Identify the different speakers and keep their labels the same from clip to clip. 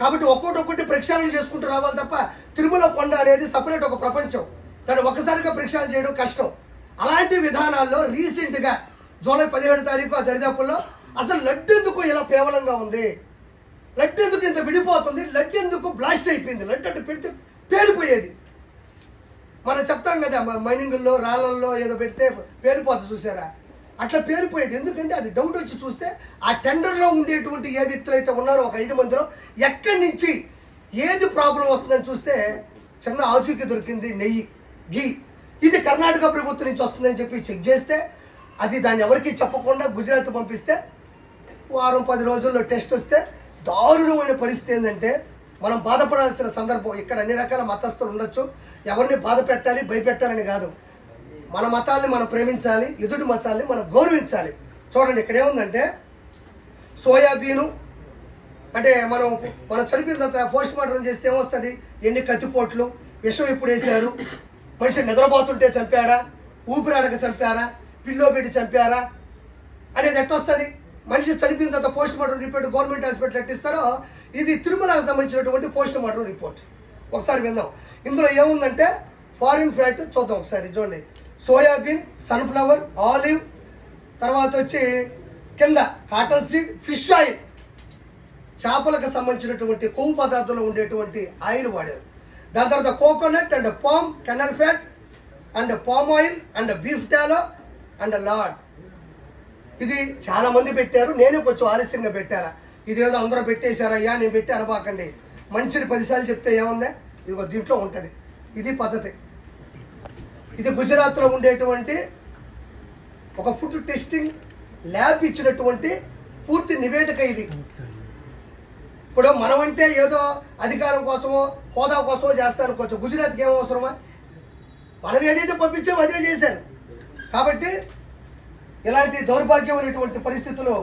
Speaker 1: కాబట్టి ఒక్కొక్కటి ఒక్కటి ప్రక్షాళన చేసుకుంటూ రావాలి తప్ప తిరుమల కొండ అనేది సపరేట్ ఒక ప్రపంచం. దాన్ని ఒక్కసారిగా ప్రక్షాళన చేయడం కష్టం. అలాంటి విధానాల్లో రీసెంట్గా జూలై పదిహేడు తారీఖు ఆ దరిదాపుల్లో అసలు లడ్డు ఎందుకు ఇలా కేవలంగా ఉంది? లడ్డు ఎందుకు ఇంత విడిపోతుంది? లడ్డు ఎందుకు బ్లాస్ట్ అయిపోయింది? లడ్డు అంటే పెడితే పేలిపోయేది. మనం చెప్తాం కదా మైనింగుల్లో రాళ్ళల్లో ఏదో పెడితే పేలిపోతుంది చూసారా? అట్లా పేలిపోయేది ఎందుకంటే అది డౌట్ వచ్చి చూస్తే ఆ టెండర్లో ఉండేటువంటి ఏ వ్యక్తులు అయితే ఉన్నారో ఒక ఐదు మందిలో ఎక్కడి నుంచి ఏది ప్రాబ్లం వస్తుందని చూస్తే చిన్న ఆచూకీ దొరికింది నెయ్యి ఘీ. ఇది కర్ణాటక ప్రభుత్వం నుంచి వస్తుందని చెప్పి చెక్ చేస్తే అది దాన్ని ఎవరికీ చెప్పకుండా గుజరాత్ పంపిస్తే వారం పది రోజుల్లో టెస్ట్ వస్తే దారుణమైన పరిస్థితి ఏంటంటే మనం బాధపడాల్సిన సందర్భం ఇక్కడ అన్ని రకాల మతస్థులు ఉండొచ్చు. ఎవరిని బాధ పెట్టాలి భయపెట్టాలని కాదు. మన మతాల్ని మనం ప్రేమించాలి ఎదుటి మతాల్ని మనం గౌరవించాలి. చూడండి ఇక్కడ ఏముందంటే సోయాబీను అంటే మనం మనం చనిపోయిన తర్వాత పోస్ట్ మార్టం చేస్తే ఏమొస్తుంది? ఎన్ని కత్తిపోట్లు విషం ఎప్పుడు వేశారు? మనిషి నిద్రపోతుంటే చంపాడా? ఊపిరాడక చంపారా? పిల్లో పెట్టి చంపారా? అనేది ఎట్టొస్తుంది? మనిషి చనిపోయిన తర్వాత post mortem report government hospital ఎట్టిస్తారో ఇది తిరుమలకు సంబంధించినటువంటి పోస్ట్ మార్టం రిపోర్ట్. ఒకసారి విందాం. ఇందులో ఏముందంటే ఫారిన్ ఫ్లైట్ చూద్దాం ఒకసారి చూడండి. సోయాబీన్ సన్ఫ్లవర్ ఆలివ్ తర్వాత వచ్చి కింద కాటన్ సీడ్ ఫిష్ ఆయిల్. చేపలకు సంబంధించినటువంటి కొవ్వు పదార్థంలో ఉండేటువంటి ఆయిల్ వాడారు. దాని తర్వాత coconut and palm kernel fat and palm oil and beef tallow and lard. ఇది చాలా మంది పెట్టారు. నేను కొంచెం ఆలస్యంగా పెట్టారా ఇదేదో అందరూ పెట్టేశారయ్యా నేను పెట్టి అనబాకండి మంచిని పదిసార్లు చెప్తే ఏముంది? ఇదిగో దీంట్లో ఉంటుంది. ఇది పద్ధతి. ఇది గుజరాత్లో ఉండేటువంటి ఒక ఫుడ్ టెస్టింగ్ ల్యాబ్ ఇచ్చినటువంటి పూర్తి నివేదిక ఇది. ఇప్పుడు మనమంటే ఏదో అధికారం కోసమో హోదా కోసమో చేస్తాను కొంచెం గుజరాత్కి ఏం అవసరమా? మనం ఏదైతే పంపించామో అదే చేశారు. కాబట్టి ఇలాంటి దౌర్భాగ్యమైనటువంటి పరిస్థితులు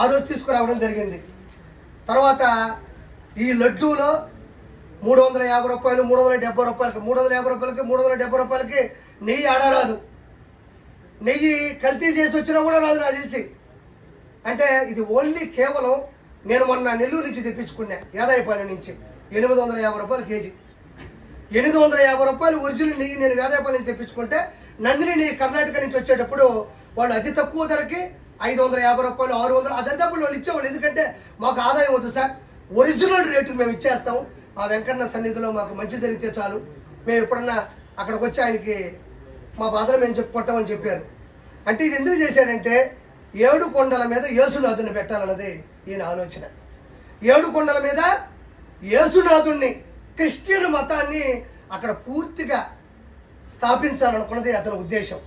Speaker 1: ఆ రోజు తీసుకురావడం జరిగింది. తర్వాత ఈ లడ్డూలో మూడు వందల యాభై రూపాయలు మూడు వందల డెబ్బై రూపాయలకి మూడు వందల యాభై రూపాయలకి మూడు వందల డెబ్బై రూపాయలకి నెయ్యి ఆడరాదు నెయ్యి కల్తీ చేసి వచ్చినా కూడా రాదు నాకు తెలిసి. అంటే ఇది ఓన్లీ కేవలం నేను మొన్న నెల్లూరు నుంచి తెప్పించుకున్నా యాదాయపాలెం నుంచి. ఎనిమిది వందల యాభై రూపాయలు కేజీ. ఎనిమిది వందల యాభై రూపాయలు ఒరిజినల్ నెయ్యి నేను వేదాయపాలెం నుంచి తెప్పించుకుంటే నందిని నెయ్యి కర్ణాటక నుంచి వచ్చేటప్పుడు వాళ్ళు అతి తక్కువ ధరకి ఐదు వందల యాభై రూపాయలు ఆరు వందలు అదే డబ్బులు వాళ్ళు ఇచ్చేవాళ్ళు. ఎందుకంటే మాకు ఆదాయం వద్దు సార్. ఒరిజినల్ రేటు మేము ఇచ్చేస్తాం. ఆ వెంకన్న సన్నిధిలో మాకు మంచి జరిగితే చాలు. మేము ఎప్పుడన్నా అక్కడికి వచ్చి ఆయనకి మా బాధలు మేము చెప్పుకుంటామని చెప్పారు. అంటే ఇది ఎందుకు చేశాడంటే ఏడు కొండల మీద యేసునాథుని పెట్టాలన్నది ఈయన ఆలోచన. ఏడు కొండల మీద యేసునాథుణ్ణి క్రిస్టియన్ మతాన్ని అక్కడ పూర్తిగా స్థాపించాలనుకున్నది అతని ఉద్దేశం.